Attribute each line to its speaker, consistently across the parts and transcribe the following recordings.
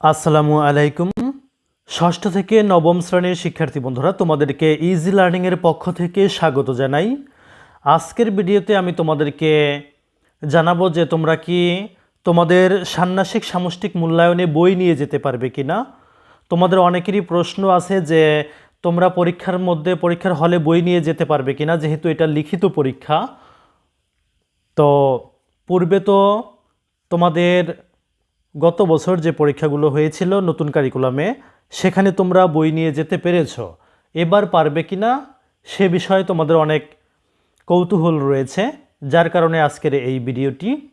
Speaker 1: আসসালামু আলাইকুম। ষষ্ঠ থেকে নবম শ্রেণির শিক্ষার্থী বন্ধুরা, তোমাদেরকে ইজি লার্নিংয়ের পক্ষ থেকে স্বাগত জানাই। আজকের ভিডিওতে আমি তোমাদেরকে জানাব যে তোমরা কি তোমাদের ষান্মাসিক সামষ্টিক মূল্যায়নে বই নিয়ে যেতে পারবে কি না তোমাদের অনেকেরই প্রশ্ন আছে যে তোমরা পরীক্ষার মধ্যে, পরীক্ষার হলে বই নিয়ে যেতে পারবে কি না যেহেতু এটা লিখিত পরীক্ষা। তো পূর্বে তো তোমাদের গত বছর যে পরীক্ষাগুলো হয়েছিল নতুন কারিকুলামে, সেখানে তোমরা বই নিয়ে যেতে পেরেছ। এবার পারবে কি না, সে বিষয়ে তোমাদের অনেক কৌতূহল রয়েছে। যার কারণে আজকের এই ভিডিওটি।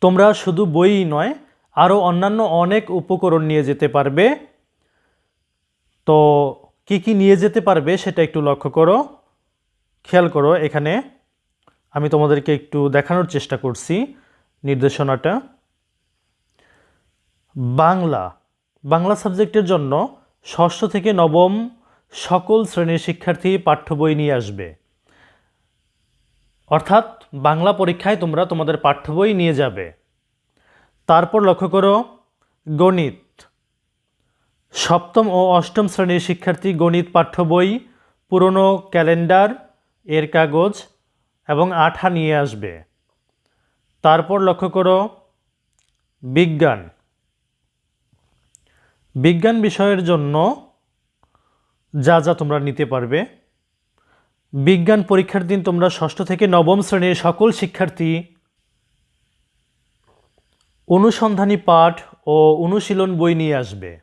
Speaker 1: তোমরা শুধু বইই নয়, আরও অন্যান্য অনেক উপকরণ নিয়ে যেতে পারবে। তো কি কি নিয়ে যেতে পারবে সেটা একটু লক্ষ্য করো। খেয়াল করো এখানে। আমি তোমাদেরকে একটু দেখানোর চেষ্টা করছি নির্দেশনাটা। বাংলা বাংলা সাবজেক্টের জন্য ষষ্ঠ থেকে নবম সকল শ্রেণির শিক্ষার্থী পাঠ্য বই নিয়ে আসবে। অর্থাৎ বাংলা পরীক্ষায় তোমরা তোমাদের পাঠ্য বই নিয়ে যাবে। তারপর লক্ষ্য করো, গণিত। সপ্তম ও অষ্টম শ্রেণির শিক্ষার্থী গণিত পাঠ্য বই, পুরনো ক্যালেন্ডার, এর কাগজ এবং আঠা নিয়ে আসবে। তারপর লক্ষ্য করো, বিজ্ঞান। বিজ্ঞান বিষয়ের জন্য যা যা তোমরা নিতে পারবে। বিজ্ঞান পরীক্ষার দিন তোমরা ষষ্ঠ থেকে নবম শ্রেণির সকল শিক্ষার্থী অনুসন্ধানী পাঠ ও অনুশীলন বই নিয়ে আসবে।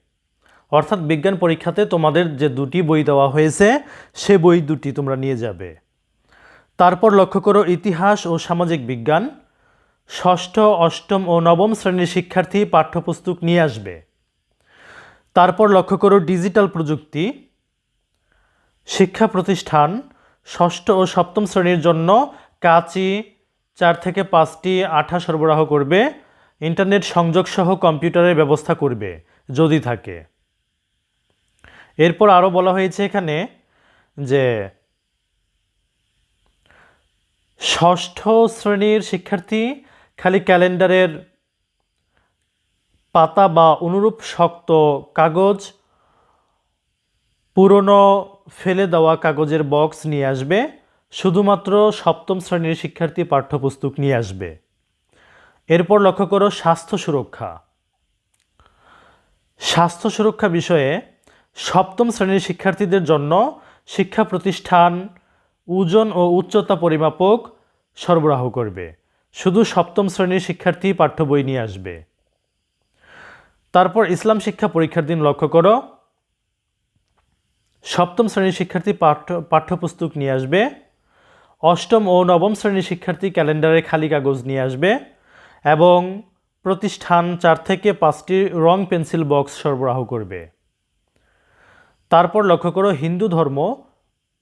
Speaker 1: অর্থাৎ বিজ্ঞান পরীক্ষাতে তোমাদের যে দুটি বই দেওয়া হয়েছে, সে বই দুটি তোমরা নিয়ে যাবে। তারপর লক্ষ্য করো ইতিহাস ও সামাজিক বিজ্ঞান। ষষ্ঠ, অষ্টম ও নবম শ্রেণির শিক্ষার্থী পাঠ্যপুস্তক নিয়ে আসবে। তারপর লক্ষ্য করো ডিজিটাল প্রযুক্তি, শিক্ষা প্রতিষ্ঠান, ষষ্ঠ ও সপ্তম শ্রেণির জন্য কাচি চার থেকে পাঁচটি আঠা সরবরাহ করবে, ইন্টারনেট সংযোগ সহ কম্পিউটারের ব্যবস্থা করবে, যদি থাকে। এরপর আরও বলা হয়েছে এখানে যে ষষ্ঠ শ্রেণির শিক্ষার্থী খালি ক্যালেন্ডারের পাতা বা অনুরূপ শক্ত কাগজ, পুরনো ফেলে দেওয়া কাগজের বক্স নিয়ে আসবে, শুধুমাত্র সপ্তম শ্রেণির শিক্ষার্থী পাঠ্যপুস্তক নিয়ে আসবে। এরপর লক্ষ্য করো স্বাস্থ্য সুরক্ষা। স্বাস্থ্য সুরক্ষা বিষয়ে সপ্তম শ্রেণির শিক্ষার্থীদের জন্য শিক্ষা প্রতিষ্ঠান ওজন ও উচ্চতা পরিমাপক সরবরাহ করবে। শুধু সপ্তম শ্রেণির শিক্ষার্থী পাঠ্য বই নিয়ে আসবে। তারপর ইসলাম শিক্ষা পরীক্ষার দিন লক্ষ্য করো। সপ্তম শ্রেণির শিক্ষার্থী পাঠ্য, পাঠ্যপুস্তক নিয়ে আসবে। অষ্টম ও নবম শ্রেণির শিক্ষার্থী ক্যালেন্ডারে খালি কাগজ নিয়ে আসবে এবং প্রতিষ্ঠান চার থেকে পাঁচটি রং পেন্সিল বক্স সরবরাহ করবে। তারপর লক্ষ্য করো, হিন্দু ধর্ম,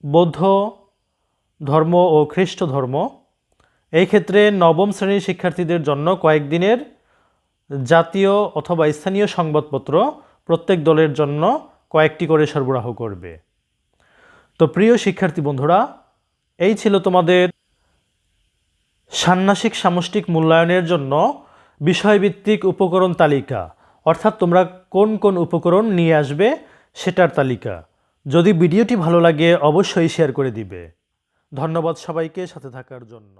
Speaker 1: বৌদ্ধ ধর্ম ও খ্রিস্ট ধর্ম। এই ক্ষেত্রে নবম শ্রেণির শিক্ষার্থীদের জন্য কয়েকদিনের জাতীয় অথবা স্থানীয় সংবাদপত্র প্রত্যেক দলের জন্য কয়েকটি করে সরবরাহ করবে। তো প্রিয় শিক্ষার্থী বন্ধুরা, এই ছিল তোমাদের ষান্মাসিক সামষ্টিক মূল্যায়নের জন্য বিষয়ভিত্তিক উপকরণ তালিকা। অর্থাৎ তোমরা কোন কোন উপকরণ নিয়ে আসবে সেটার তালিকা। যদি ভিডিওটি ভালো লাগে, অবশ্যই শেয়ার করে দিবে। ধন্যবাদ সবাইকে সাথে থাকার জন্য।